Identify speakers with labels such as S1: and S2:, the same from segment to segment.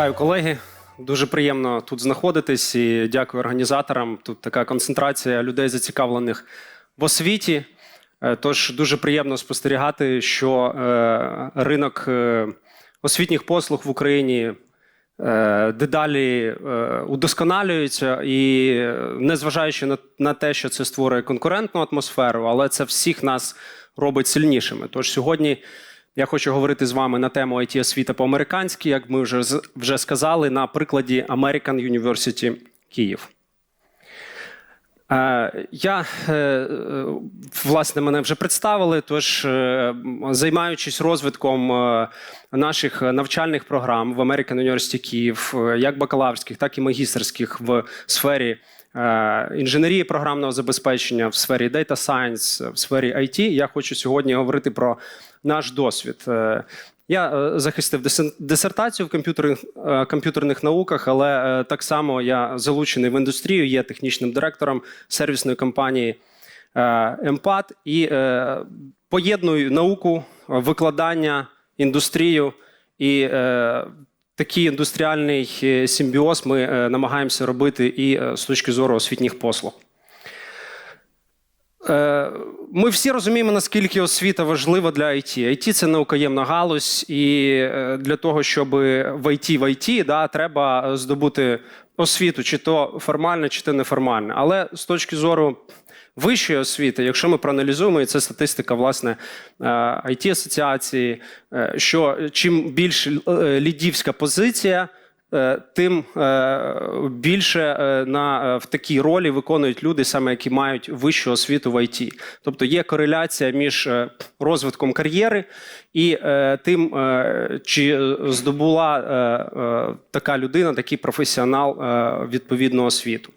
S1: Вітаю, колеги. Дуже приємно тут знаходитись і дякую організаторам. Тут така концентрація людей, зацікавлених в освіті. Е, Тож дуже приємно спостерігати, що е, ринок е, освітніх послуг в Україні дедалі удосконалюється, і незважаючи на те, що це створює конкурентну атмосферу, але це всіх нас робить сильнішими. Тож сьогодні я хочу говорити з вами на тему it освіта по-американськи, як ми вже, вже сказали, на прикладі American University Київ. Е, Я е, е, власне мене вже представили. Тож, займаючись розвитком наших навчальних програм в American University Київ, як бакалаврських, так і магістерських в сфері інженерії програмного забезпечення, в сфері Data Science, в сфері IT, я хочу сьогодні говорити про наш досвід. Е, я е, захистив дисертацію в комп'ютерних, е, комп'ютерних науках, але так само я залучений в індустрію, є технічним директором сервісної компанії Емпат і поєдную науку, викладання, індустрію і такий індустріальний симбіоз ми намагаємося робити і з точки зору освітніх послуг. Е, Ми всі розуміємо, наскільки освіта важлива для IT. IT – це наукоємна галузь, і е, для того, щоб в IT в IT, да, треба здобути освіту, чи то формально, чи то неформально. Але з точки зору вищої освіти, якщо ми проаналізуємо, і це статистика власне it асоціації, е, що чим більш лідівська позиція. Е, Тим е, більше е, на, в такій ролі виконують люди, саме які мають вищу освіту в ІТ. Тобто є кореляція між розвитком кар'єри і тим, чи здобула така людина, такий професіонал відповідну освіту.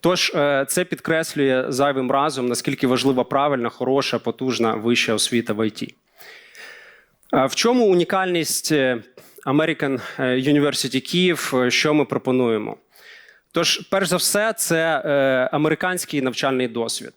S1: Тож це підкреслює зайвим разом, наскільки важлива правильна, хороша, потужна вища освіта в ІТ. В чому унікальність American University Київ, е, що ми пропонуємо? Тож, перш за все, це е, американський навчальний досвід.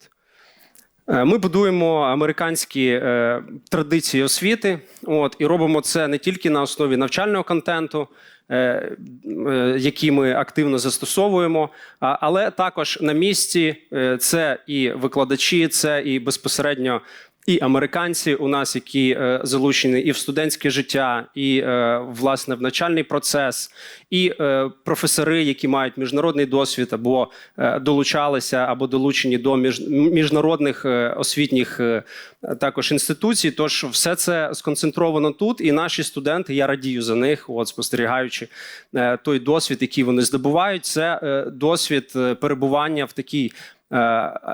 S1: Е, Ми будуємо американські е, традиції освіти, от, і робимо це не тільки на основі навчального контенту, е, е, який ми активно застосовуємо, але також на місці е, це і викладачі, це і безпосередньо і американці у нас, які е, залучені і в студентське життя, і е, власне в навчальний процес, і е, професори, які мають міжнародний досвід, або долучалися, або долучені до між, міжнародних освітніх також інституцій. Тож все це сконцентровано тут, і наші студенти, я радію за них, от спостерігаючи той досвід, який вони здобувають, це досвід перебування в такій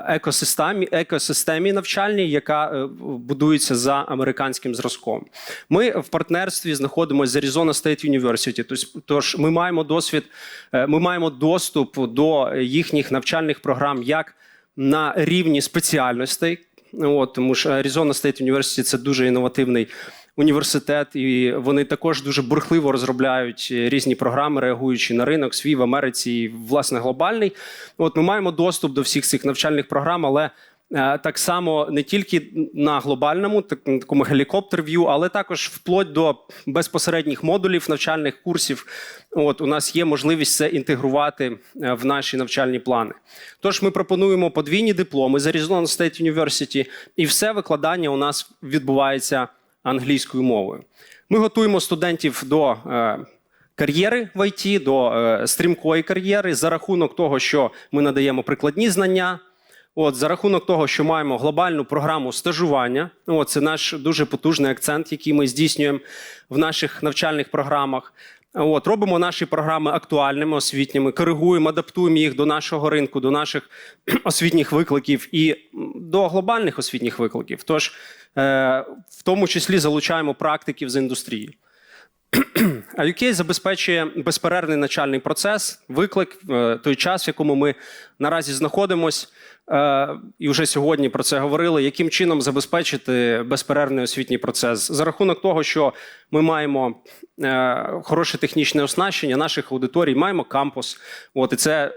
S1: екосистемі, екосистемі навчальній, яка е, будується за американським зразком. Ми в партнерстві знаходимося з Arizona State University. Тож ми маємо досвід, е, ми маємо доступ до їхніх навчальних програм як на рівні спеціальностей. От, тому що Arizona State University – це дуже інновативний університет, і вони також дуже бурхливо розробляють різні програми, реагуючи на ринок свій в Америці, і власне глобальний. От ми маємо доступ до всіх цих навчальних програм, але е, так само не тільки на глобальному, так, такому гелікоптер-в'ю, але також вплоть до безпосередніх модулів навчальних курсів. От у нас є можливість це інтегрувати е, в наші навчальні плани. Тож ми пропонуємо подвійні дипломи з Arizona State University, і все викладання у нас відбувається англійською мовою. Ми готуємо студентів до е, кар'єри в ІТ, до е, стрімкої кар'єри за рахунок того, що ми надаємо прикладні знання. От, за рахунок того, що маємо глобальну програму стажування, от, це наш дуже потужний акцент, який ми здійснюємо в наших навчальних програмах. От, робимо наші програми актуальними, освітніми, коригуємо, адаптуємо їх до нашого ринку, до наших освітніх викликів і до глобальних освітніх викликів. Тож, е, в тому числі залучаємо практиків з індустрії. А UK забезпечує безперервний навчальний процес, виклик, е, той час, в якому ми наразі знаходимось, е, і вже сьогодні про це говорили, яким чином забезпечити безперервний освітній процес за рахунок того, що ми маємо е, хороше технічне оснащення наших аудиторій, маємо кампус. От і це,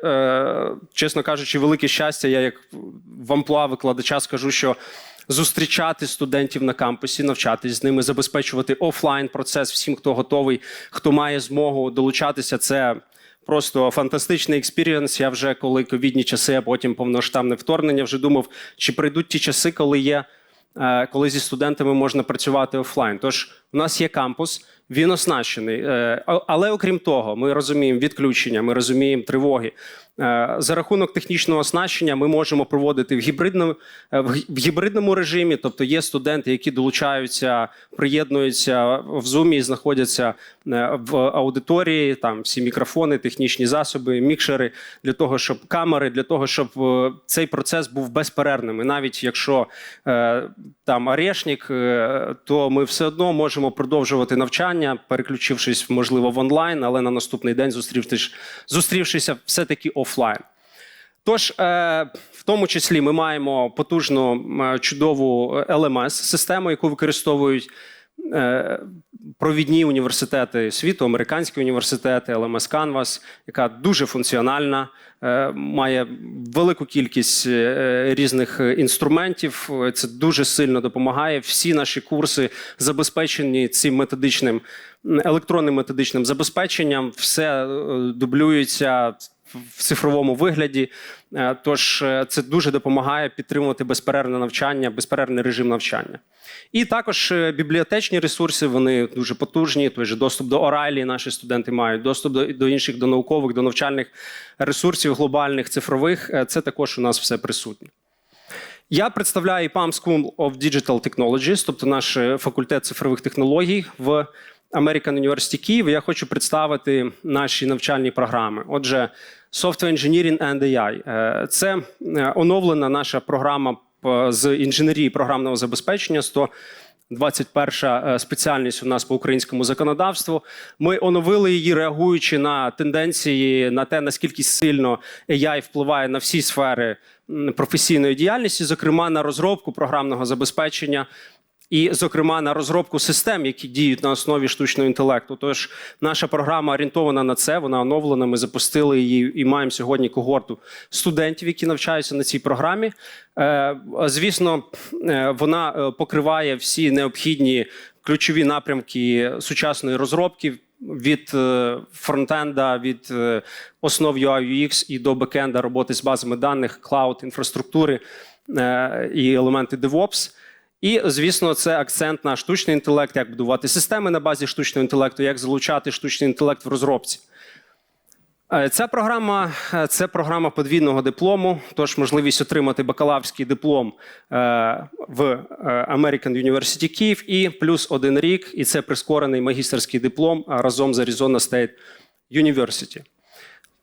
S1: чесно кажучи, велике щастя. Я як в амплуа викладача скажу, що зустрічати студентів на кампусі, навчатись з ними, забезпечувати офлайн процес всім, хто готовий, хто має змогу долучатися. Це просто фантастичний експірієнс. Я вже коли ковідні часи, а потім повноштабне вторгнення, вже думав, чи прийдуть ті часи, коли є. е, Коли зі студентами можна працювати офлайн, тож у нас є кампус, він оснащений. Е, Але окрім того, ми розуміємо відключення, ми розуміємо тривоги. Е, За рахунок технічного оснащення ми можемо проводити в гібридному е, в гібридному режимі. Тобто є студенти, які долучаються, приєднуються в Zoom і знаходяться в аудиторії. Там всі мікрофони, технічні засоби, мікшери для того, щоб камери, для того, щоб цей процес був безперервним. І навіть якщо там арешник, то ми все одно можемо продовжувати навчання, переключившись можливо в онлайн, але на наступний день зустрівшись, зустрівшися все-таки офлайн. Тож, е, в тому числі, ми маємо потужну чудову LMS систему, яку використовують е, провідні університети світу, американські університети, LMS Canvas, яка дуже функціональна, е, має велику кількість е, різних е, інструментів. Е, Це дуже сильно допомагає. Всі наші курси забезпечені цим методичним електронним методичним забезпеченням. Все е, дублюється в цифровому вигляді. Е, Тож е, це дуже допомагає підтримувати безперервне навчання, безперервний режим навчання. І також е, бібліотечні ресурси вони дуже потужні. Той же доступ до Орайлі наші студенти мають, доступ до, до інших, до наукових, до навчальних ресурсів глобальних, цифрових. Це також у нас все присутнє. Я представляю IPAM School of Digital Technologies, тобто наш факультет цифрових технологій в American University Київ. Я хочу представити наші навчальні програми. Отже, Software Engineering and AI. Е, Це е, оновлена наша програма з інженерії програмного забезпечення. 121 спеціальність у нас по українському законодавству. Ми оновили її, реагуючи на тенденції, на те, наскільки сильно AI впливає на всі сфери професійної діяльності, зокрема на розробку програмного забезпечення. І, зокрема, на розробку систем, які діють на основі штучного інтелекту. Тож наша програма орієнтована на це. Вона оновлена. Ми запустили її і маємо сьогодні когорту студентів, які навчаються на цій програмі. Е, Звісно, е, вона е, покриває всі необхідні ключові напрямки сучасної розробки. Від фронтенда, від основ UI UX і до бекенда роботи з базами даних, клауд, інфраструктури і елементи DevOps. І, звісно, це акцент на штучний інтелект, як будувати системи на базі штучного інтелекту, як залучати штучний інтелект в розробці. Е, Ця програма е, це програма подвійного диплому, тож можливість отримати бакалаврський диплом е, в American University Київ і плюс один рік, і це прискорений магістерський диплом разом з Arizona State University.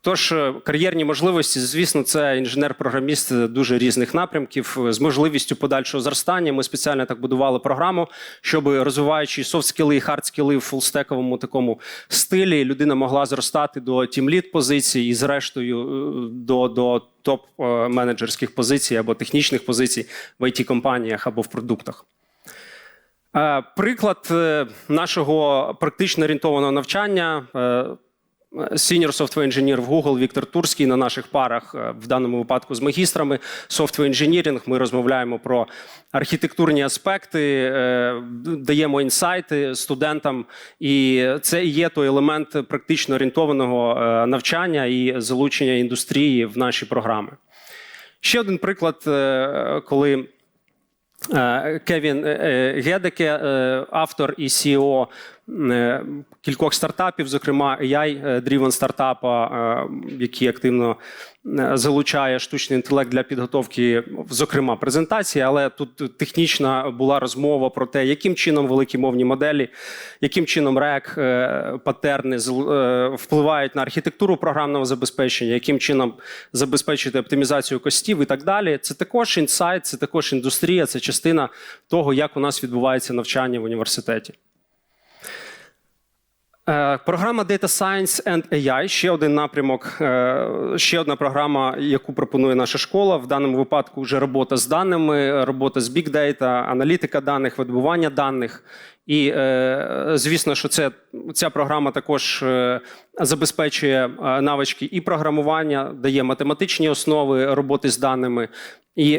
S1: Тож е, кар'єрні можливості, звісно, це інженер-програміст дуже різних напрямків е, з можливістю подальшого зростання. Ми спеціально так будували програму, щоб розвиваючи софт-скіли і хард-скіли в фулстековому такому стилі, людина могла зростати до тімліт позицій і, зрештою, е, до, до топ-менеджерських позицій або технічних позицій в it компаніях або в продуктах. Е, Приклад е, нашого практично орієнтованого навчання. Senior Software Engineer в Google Віктор Турський на наших парах, е, в даному випадку з магістрами Software Engineering. Ми розмовляємо про архітектурні аспекти, е, даємо інсайти студентам, і це і є той елемент практично орієнтованого е, навчання і залучення індустрії в наші програми. Ще один приклад, коли Кевін Гедеке, автор і CEO кількох стартапів, зокрема AI-driven стартапа, е, який активно е, залучає штучний інтелект для підготовки, зокрема, презентації. Але тут технічна була розмова про те, яким чином великі мовні моделі, яким чином рек, е, патерни е, впливають на архітектуру програмного забезпечення, яким чином забезпечити оптимізацію костів і так далі. Це також інсайт, це також індустрія, це частина того, як у нас відбувається навчання в університеті. Е, Програма Data Science and AI ще один напрямок, е, ще одна програма, яку пропонує наша школа. В даному випадку вже робота з даними, робота з Big Data, аналітика даних, видобування даних. І е, звісно, що це ця програма також е, забезпечує е, навички і програмування, дає математичні основи роботи з даними, і,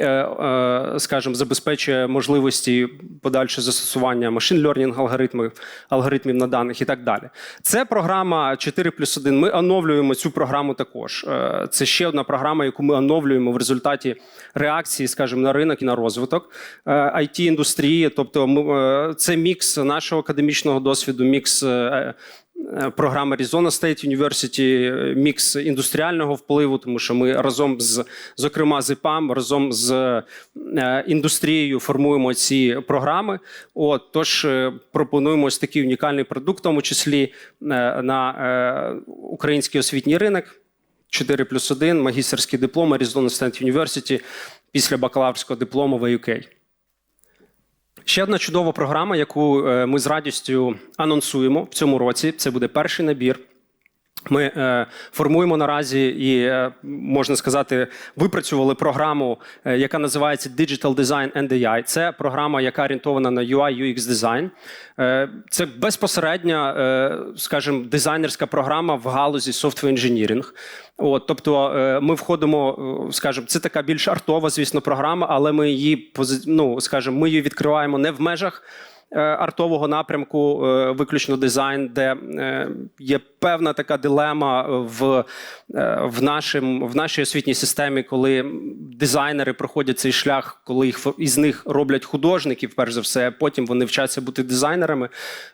S1: скажімо, забезпечує можливості подальше застосування машин learning алгоритмів, алгоритмів на даних і так далі. Це програма 4 плюс 1. Ми оновлюємо цю програму також. Це ще одна програма, яку ми оновлюємо в результаті реакції, скажімо, на ринок і на розвиток it індустрії. Тобто, це мікс нашого академічного досвіду, мікс. е, е, Програми Arizona State University, мікс індустріального впливу, тому що ми разом з, зокрема, з ІПАМ, разом з е, індустрією формуємо ці програми. От тож пропонуємо ось такий унікальний продукт, в тому числі на український освітній ринок. 4 плюс 1, магістерський диплом Arizona State University після бакалаврського диплому в UK. Ще одна чудова програма, яку е, ми з радістю анонсуємо в цьому році. Це буде перший набір. Ми е, формуємо наразі і е, можна сказати, випрацювали програму, е, яка називається Digital Design and AI. Це програма, яка орієнтована на UI UX дизайн. Це безпосередня, скажімо, дизайнерська програма в галузі software engineering. От, тобто, ми входимо, скажімо, це така більш артова, звісно, програма, але ми її ну, скажімо, ми її відкриваємо не в межах артового напрямку, е, виключно дизайн, де е, є певна така дилема в, е, в, нашим, в нашій освітній системі, коли дизайнери проходять цей шлях, коли їх із них роблять художників, перш за все, а потім вони вчаться бути дизайнерами.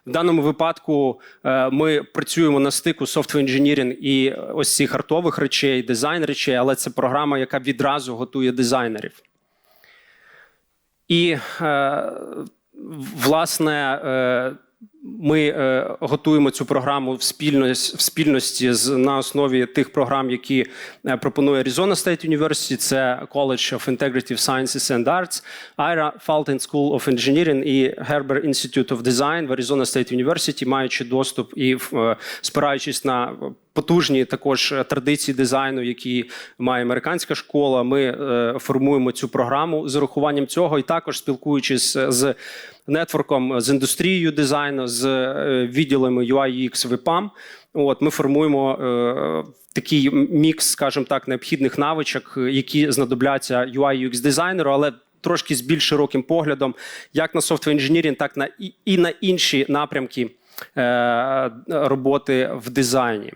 S1: В даному випадку е, ми працюємо на стику software engineering і ось цих артових речей, дизайн речей, але це програма, яка відразу готує дизайнерів. І е, власне, е, ми е, готуємо цю програму в спільності, в спільності з на основі тих програм, які е, пропонує Arizona State University. Це College of Integrative Sciences and Arts, IRA Fulton School of Engineering і Herber Institute of Design в Arizona State University, маючи доступ і спираючись на потужні також традиції дизайну, які має американська школа. Ми формуємо цю програму з урахуванням цього, і також спілкуючись з нетворком з індустрією дизайну, з е, відділами UI UX в От ми формуємо е, такий мікс, скажімо так, необхідних навичок, е, які знадобляться UI UX дизайнеру, але трошки з більш широким поглядом, як на software engineering, так на і, і на інші напрямки е, роботи в дизайні.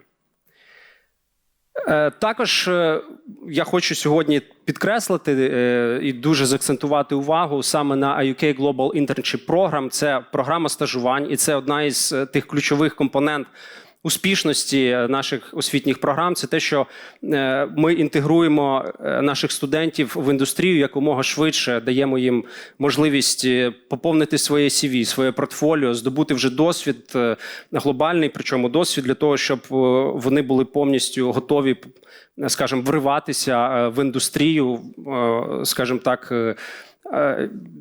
S1: Е, Також е, я хочу сьогодні підкреслити е, і дуже заакцентувати увагу саме на IUK Global Internship Program. Це програма стажувань, і це одна із тих ключових компонент успішності наших освітніх програм. Це те, що е, ми інтегруємо е, наших студентів в індустрію якомога швидше, даємо їм можливість е, поповнити своє CV, своє портфоліо, здобути вже досвід глобальний, причому досвід для того, щоб вони були повністю готові, скажімо, вриватися в індустрію, скажімо так,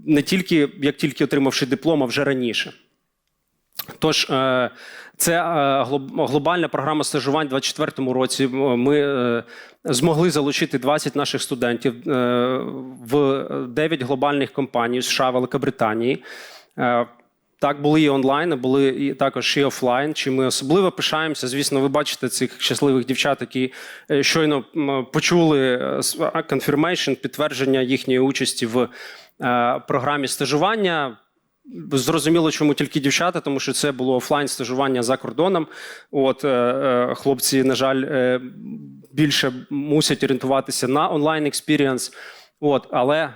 S1: не тільки як тільки отримавши диплом, а вже раніше. Тож це е, глобальна програма стажувань у 2024 році. Ми е, змогли залучити 20 наших студентів е, в 9 глобальних компаній США, Великобританії. Так, були і онлайн, були і також і офлайн. Чи ми особливо пишаємося? Звісно, ви бачите цих щасливих дівчат, які щойно почули confirmation, підтвердження їхньої участі в програмі стажування. Зрозуміло, чому тільки дівчата, тому що це було офлайн стажування за кордоном. От е, е, хлопці, на жаль, е, більше мусять орієнтуватися на онлайн експірієнс. От, але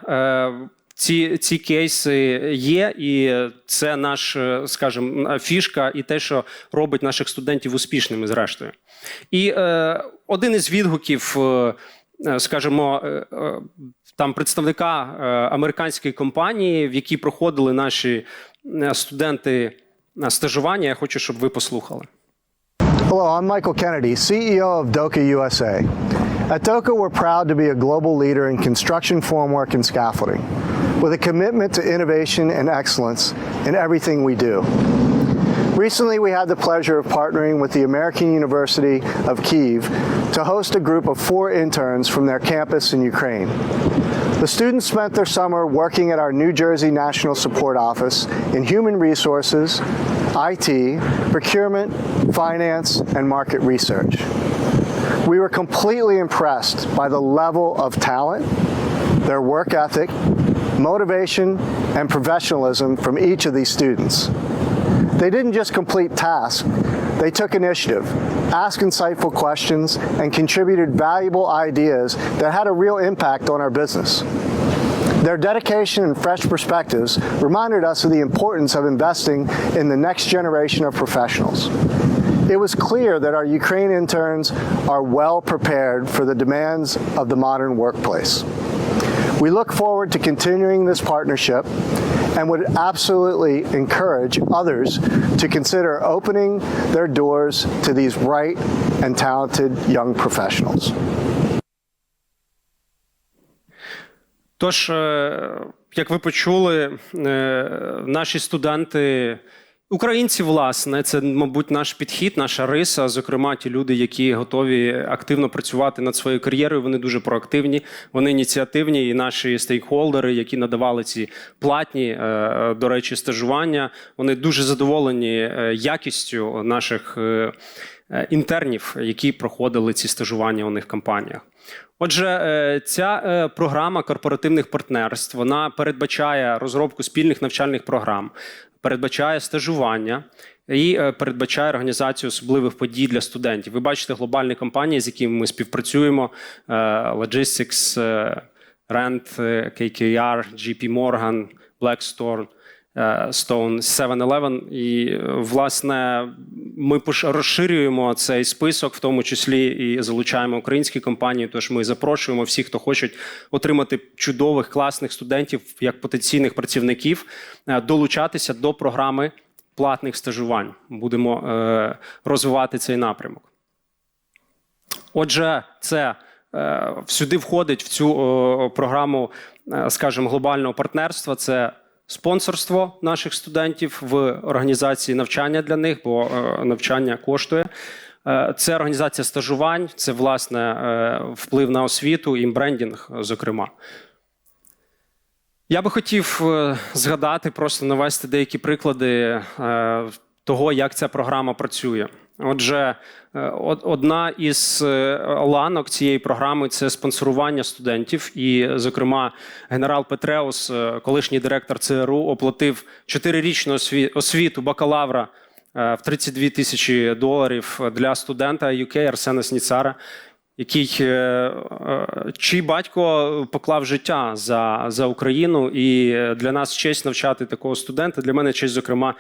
S1: ці, ці кейси є, і це наш, скажімо, фішка, і те, що робить наших студентів успішними, зрештою. І один із відгуків, скажімо, там представника е, американської компанії, в якій проходили наші е, студенти е, стажування. Я хочу, щоб ви послухали.
S2: Hello, I'm Michael Kennedy, CEO of Doka USA. At Doka, we're proud to be a global leader in construction formwork and scaffolding, with a commitment to innovation and excellence in everything we do. Recently, we had the pleasure of partnering with the American University of Kiev to host a group of four interns from their campus in Ukraine. The students spent their summer working at our New Jersey National Support Office in human resources, IT, procurement, finance, and market research. We were completely impressed by the level of talent, their work ethic, motivation, and professionalism from each of these students. They didn't just complete tasks, they took initiative, asked insightful questions, and contributed valuable ideas that had a real impact on our business. Their dedication and fresh perspectives reminded us of the importance of investing in the next generation of professionals. It was clear that our Ukraine interns are well prepared for the demands of the modern workplace. We look forward to continuing this partnership and would absolutely encourage others to consider opening their doors to these bright and talented young professionals.
S1: Тож, е, як ви почули, е, наші студенти, українці, власне, це, мабуть, наш підхід, наша риса. Зокрема, ті люди, які готові активно працювати над своєю кар'єрою, вони дуже проактивні, вони ініціативні. І наші стейкхолдери, які надавали ці платні, е, до речі, стажування, вони дуже задоволені е, якістю наших е, інтернів, які проходили ці стажування у них в компаніях. Отже, е, ця е, програма корпоративних партнерств вона передбачає розробку спільних навчальних програм, передбачає стажування і е, передбачає організацію особливих подій для студентів. Ви бачите глобальні компанії, з якими ми співпрацюємо: Logistics, Rent, KKR, JP Morgan, Blackstone. Е, Stone, 7-Eleven. І, е, власне, ми розширюємо цей список, в тому числі і залучаємо українські компанії. Тож ми запрошуємо всіх, хто хочуть отримати чудових, класних студентів як потенційних працівників, е, долучатися до програми платних стажувань. Будемо е, розвивати цей напрямок. Отже, це е, сюди входить в цю е, програму, е, скажімо, глобального партнерства. Це спонсорство наших студентів в організації навчання для них, бо е, навчання коштує. Е, Це організація стажувань, це власне е, вплив на освіту і брендінг, зокрема. Я би хотів згадати, просто навести деякі приклади того, як ця програма працює. Отже, е, одна із е, ланок цієї програми це спонсорування студентів. І, зокрема, генерал Петреус, е, колишній директор ЦРУ, оплатив чотирирічну осві- освіту бакалавра в 32 тисячі доларів для студента UK Арсена Сніцара, який е, е, чий батько поклав життя за, за Україну, і для нас честь навчати такого студента. Для мене честь, зокрема,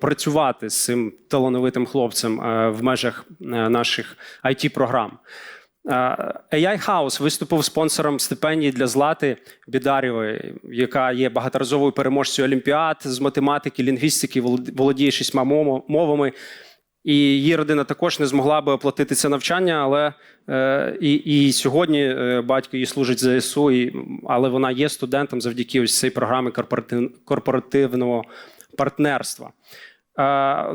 S1: працювати з цим талановитим хлопцем е, в межах е, наших it програм Е, AI House виступив спонсором стипендії для Злати Бідарєвої, яка є багаторазовою переможцею Олімпіад з математики, лінгвістики, волод- володіє шістьма мовами. І її родина також не змогла би оплатити це навчання, але е, і, і сьогодні е, батько її служить ЗСУ, і, але вона є студентом завдяки ось цій програмі корпоративного партнерства.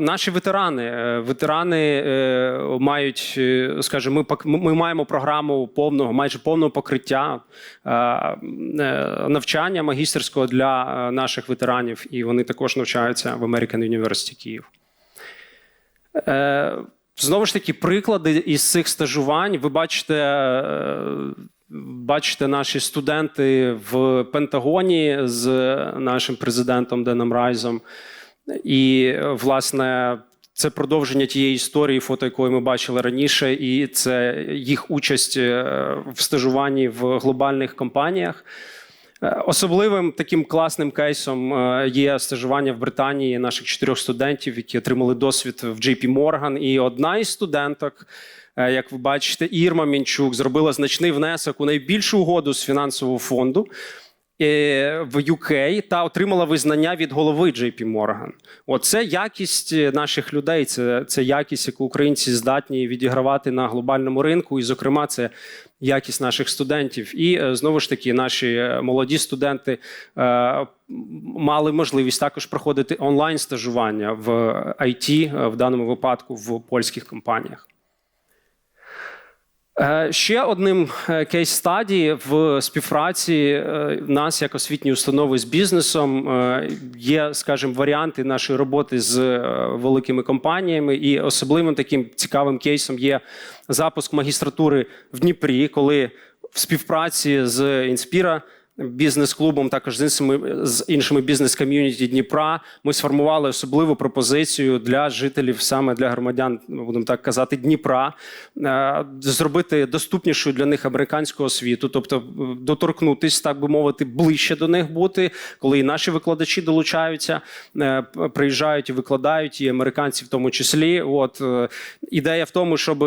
S1: Наші ветерани, е, ветерани е, мають, скажімо, ми, ми маємо програму повного, майже повного покриття навчання магістерського для наших ветеранів, і вони також навчаються в American University Київ. Е, Знову ж таки, приклади із цих стажувань. Ви бачите, е, бачите наші студенти в Пентагоні з нашим президентом Деном Райзом. І, власне, це продовження тієї історії, фото якої ми бачили раніше, і це їх участь е, в стажуванні в глобальних компаніях. Е, Особливим таким класним кейсом е, є стажування в Британії наших чотирьох студентів, які отримали досвід в JP Morgan. І одна із студенток, е, як ви бачите, Ірма Мінчук, зробила значний внесок у найбільшу угоду з фінансового фонду в UK та отримала визнання від голови JP Morgan. Оце якість е, наших людей, це, це якість, яку українці здатні відігравати на глобальному ринку, і, зокрема, це якість наших студентів. І е, знову ж таки, наші е, молоді студенти е, мали можливість також проходити онлайн стажування в IT, е, в даному випадку в польських компаніях. Е, Ще одним е, кейс стадії в співпраці е, нас як освітньої установи з бізнесом є, скажімо, варіанти нашої роботи з великими компаніями, і особливим таким цікавим кейсом є запуск магістратури в Дніпрі, коли в співпраці з Інспіра. Бізнес-клубом, також з іншими з іншими бізнес-ком'юніті Дніпра. Ми сформували особливу пропозицію для жителів, саме для громадян, будемо так казати, Дніпра, е, зробити доступнішою для них американську освіту, тобто е, доторкнутись, так би мовити, ближче до них бути, коли і наші викладачі долучаються, е, приїжджають і викладають, і американці в тому числі. От ідея в тому, щоб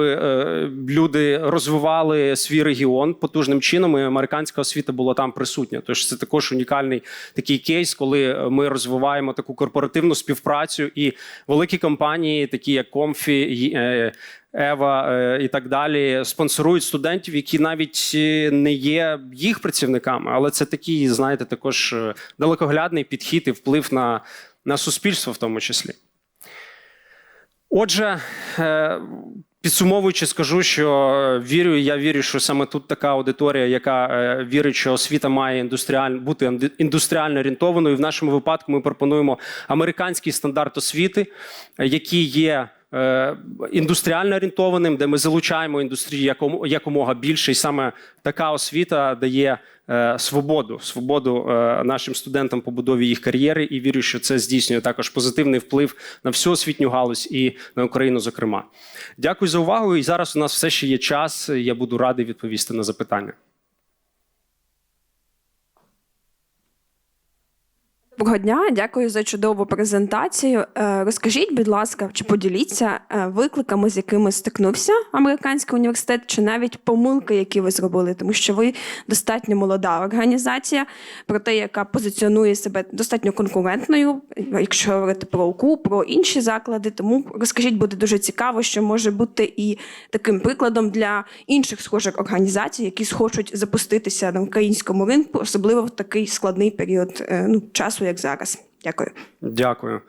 S1: люди розвивали свій регіон потужним чином, і американська освіта була там присутня. Тож це також унікальний такий кейс, коли ми розвиваємо таку корпоративну співпрацю, і великі компанії, такі як Комфі. е, Ева е, і так далі спонсорують студентів, які навіть е, не є їх працівниками, але це такий, знаєте, також е, далекоглядний підхід і вплив на, на суспільство в тому числі. Отже, е, підсумовуючи, скажу, що е, вірю, я вірю, що саме тут така аудиторія, яка е, вірить, що освіта має індустріаль... бути індустріально орієнтованою. В нашому випадку ми пропонуємо американський стандарт освіти, е, який є. Індустріально орієнтованим, де ми залучаємо індустрію якомога більше, і саме така освіта дає свободу, свободу е, нашим студентам побудові їх кар'єри. І вірю, що це здійснює також позитивний вплив на всю освітню галузь і на Україну, зокрема. Дякую за увагу. І зараз у нас все ще є час. Я буду радий відповісти на запитання.
S3: Доброго дня, дякую за чудову презентацію. Е, Розкажіть, будь ласка, чи поділіться е, викликами, з якими стикнувся американський університет, чи навіть помилки, які ви зробили, тому що ви достатньо молода організація, проте яка позиціонує себе достатньо конкурентною, якщо говорити про УКУ, про інші заклади. Тому розкажіть, буде дуже цікаво, що може бути і таким прикладом для інших схожих організацій, які схочуть запуститися на українському ринку, особливо в такий складний період е, ну, часу, як зараз. Дякую.
S1: Дякую.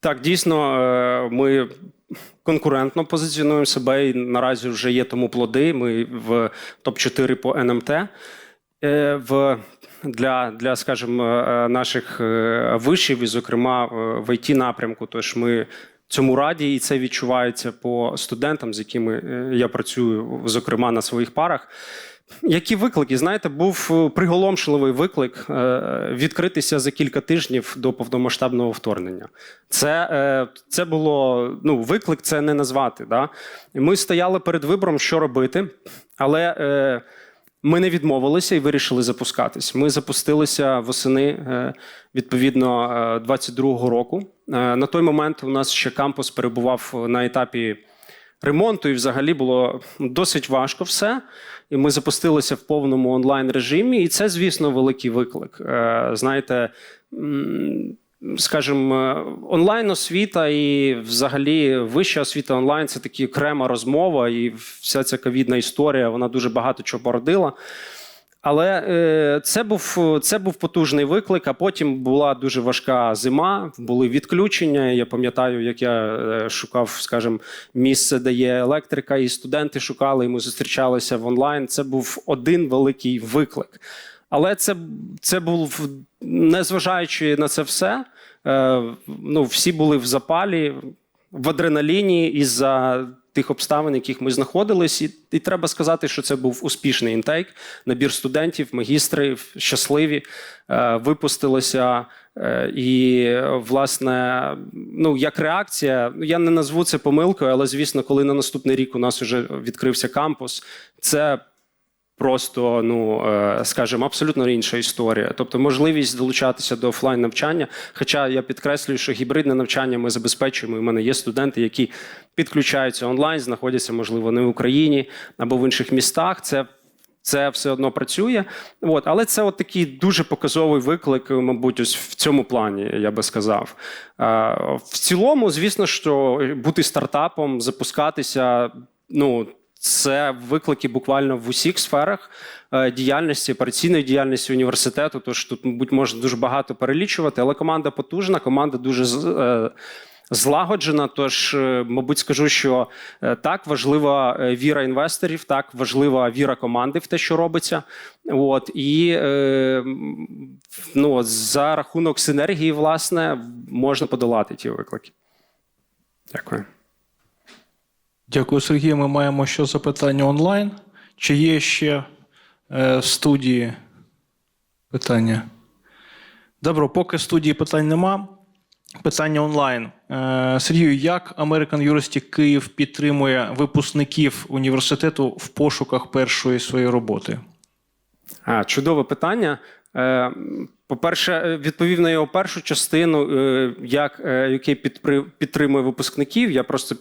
S1: Так, дійсно, е, ми конкурентно позиціонуємо себе, і наразі вже є тому плоди. Ми в топ-4 по НМТ. Е, В, для, для, скажімо, е, наших вишів, і, зокрема, в it напрямку. Тож ми цьому раді, і це відчувається по студентам, з якими я працюю, зокрема на своїх парах. Які виклики? Знаєте, був е, приголомшливий виклик е, відкритися за кілька тижнів до повномасштабного вторгнення. Це, е, це було ну, виклик, це не назвати. Да? Ми стояли перед вибором, що робити, але ми не відмовилися і вирішили запускатись. Ми запустилися восени відповідно е, 22-го року. На той момент у нас ще кампус перебував на етапі ремонту, і взагалі було досить важко все. І ми запустилися в повному онлайн режимі, і це, звісно, великий виклик. Е, Знаєте, скажімо, онлайн освіта і взагалі вища освіта онлайн це такі окрема розмова, і вся ця ковідна історія вона дуже багато чого породила. Але е, це був це був потужний виклик. А потім була дуже важка зима, були відключення. Я пам'ятаю, як я е, шукав, скажімо, місце, де є електрика, і студенти шукали, і ми зустрічалися в онлайн. Це був один великий виклик. Але це, це був, незважаючи на це все, е, ну, всі були в запалі, в адреналіні із-за тих обставин, в яких ми знаходились, і, і треба сказати, що це був успішний інтейк. Набір студентів, магістрів, щасливі, е, випустилися. Е, і, власне, ну як реакція, ну, я не назву це помилкою, але звісно, коли на наступний рік у нас вже відкрився кампус, це просто, ну е, скажімо, абсолютно інша історія. Тобто, можливість долучатися до офлайн навчання. Хоча я підкреслюю, що гібридне навчання ми забезпечуємо. в мене є студенти, які підключаються онлайн, знаходяться, можливо, не в Україні або в інших містах. Це це все одно працює. От, але це от такий дуже показовий виклик, мабуть, ось в цьому плані, я би сказав. Е, В цілому, звісно, що бути стартапом, запускатися, ну. Це виклики буквально в усіх сферах е, діяльності, операційної діяльності університету. Тож тут, мабуть, можна дуже багато перелічувати, але команда потужна, команда дуже е, злагоджена. Тож, е, мабуть, скажу, що так важлива віра інвесторів, так важлива віра команди в те, що робиться. От і ну, за рахунок синергії, власне, можна подолати ті виклики. Дякую.
S4: Дякую, Сергію. Ми маємо ще запитання онлайн. Чи є ще е, в студії питання? Добре, поки в студії питань нема. Питання онлайн. Е, Сергію, як American University Київ підтримує випускників університету в пошуках першої своєї роботи?
S1: А, чудове питання. Е, По-перше, е, відповів на його першу частину, як UK підтримує випускників. Я просто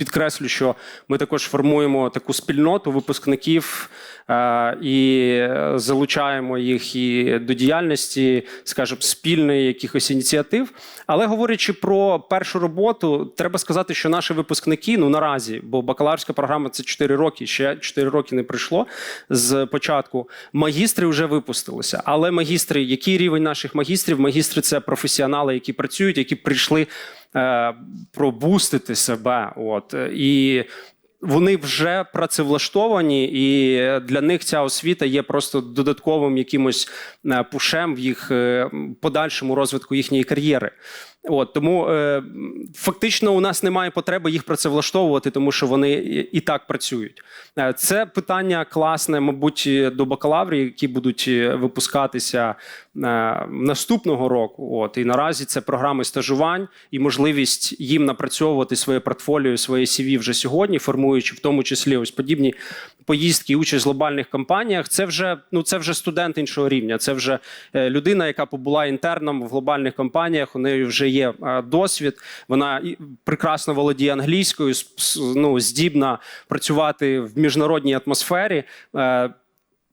S1: підкреслю, що ми також формуємо таку спільноту випускників е, і залучаємо їх і до діяльності, скажімо, спільної якихось ініціатив. Але говорячи про першу роботу, треба сказати, що наші випускники ну наразі, бо бакалаврська програма це 4 роки, ще 4 роки не пройшло з початку. Магістри вже випустилися. Але магістри, який рівень наших магістрів? Магістри це професіонали, які працюють, які прийшли пробустити себе. От і. Вони вже працевлаштовані, і для них ця освіта є просто додатковим якимось е, пушем в їх е, подальшому розвитку їхньої кар'єри. От тому е, фактично у нас немає потреби їх працевлаштовувати, тому що вони і так працюють. Е, Це питання класне, мабуть, до бакалаврів, які будуть е, випускатися е, наступного року. От і наразі це програми стажувань і можливість їм напрацьовувати своє портфоліо, своє CV вже сьогодні, формуючи в тому числі ось подібні поїздки, участь в глобальних компаніях. Це вже ну це вже студент іншого рівня. Це вже е, людина, яка побула інтерном в глобальних компаніях. У неї вже є е, досвід. Вона прекрасно володіє англійською, ну здібна працювати в міжнародній атмосфері. Е,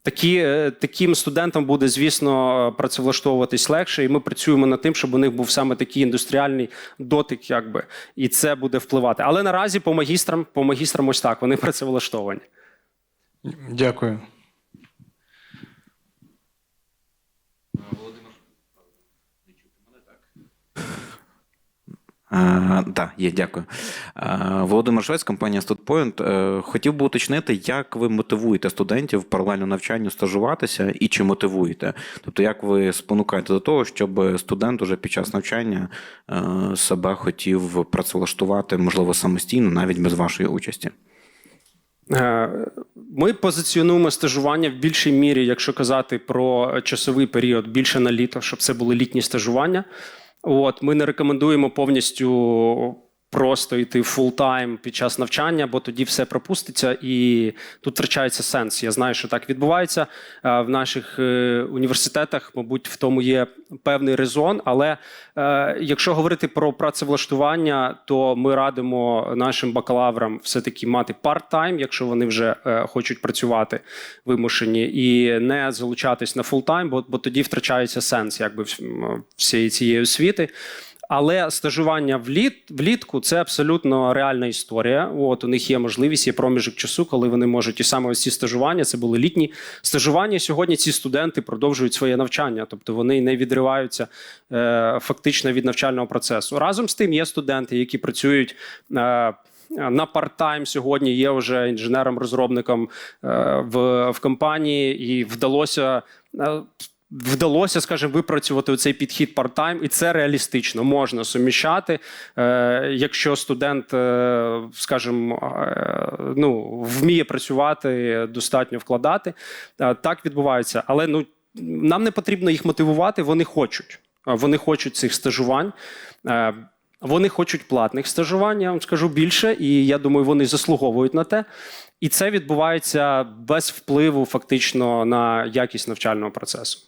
S1: Такі, е, таким студентам буде, звісно, працевлаштовуватись легше, і ми працюємо над тим, щоб у них був саме такий індустріальний дотик, якби, і це буде впливати. Але наразі по магістрам, по магістрам ось так, вони працевлаштовані.
S4: Дякую.
S5: Так, є, дякую. Володимир Швець, компанія StudPoint. Е, Хотів би уточнити, як ви мотивуєте студентів паралельно навчанню стажуватися і чи мотивуєте? Тобто, як ви спонукаєте до того, щоб студент уже під час навчання е, себе хотів працевлаштувати, можливо, самостійно, навіть без вашої участі?
S1: Е, Ми позиціонуємо стажування в більшій мірі, якщо казати про часовий період, більше на літо, щоб це були літні стажування. От ми не рекомендуємо повністю просто йти фултайм під час навчання, бо тоді все пропуститься і тут втрачається сенс. Я знаю, що так відбувається е, в наших е, університетах. Мабуть, в тому є певний резон. Але е, якщо говорити про працевлаштування, то ми радимо нашим бакалаврам все-таки мати парт-тайм, якщо вони вже хочуть працювати вимушені, і не залучатись на фултайм, бо, бо тоді втрачається сенс якби всієї цієї освіти. Але стажування вліт, влітку це абсолютно реальна історія. От у них є можливість, є проміжок часу, коли вони можуть і саме ці стажування. Це були літні стажування. Сьогодні ці студенти продовжують своє навчання, тобто вони не відриваються е, фактично від навчального процесу. Разом з тим є студенти, які працюють. Е, на парт-тайм сьогодні є вже інженером-розробником е, в, в компанії, і вдалося. Вдалося, скажімо, випрацювати цей підхід парт-тайм, і це реалістично можна суміщати. Е, якщо студент, е, скажімо, е, ну, вміє працювати, достатньо вкладати. Так відбувається. Але ну, нам не потрібно їх мотивувати, вони хочуть. Вони хочуть цих стажувань. Вони хочуть платних стажувань, я вам скажу більше, і я думаю, вони заслуговують на те. І це відбувається без впливу фактично на якість навчального процесу.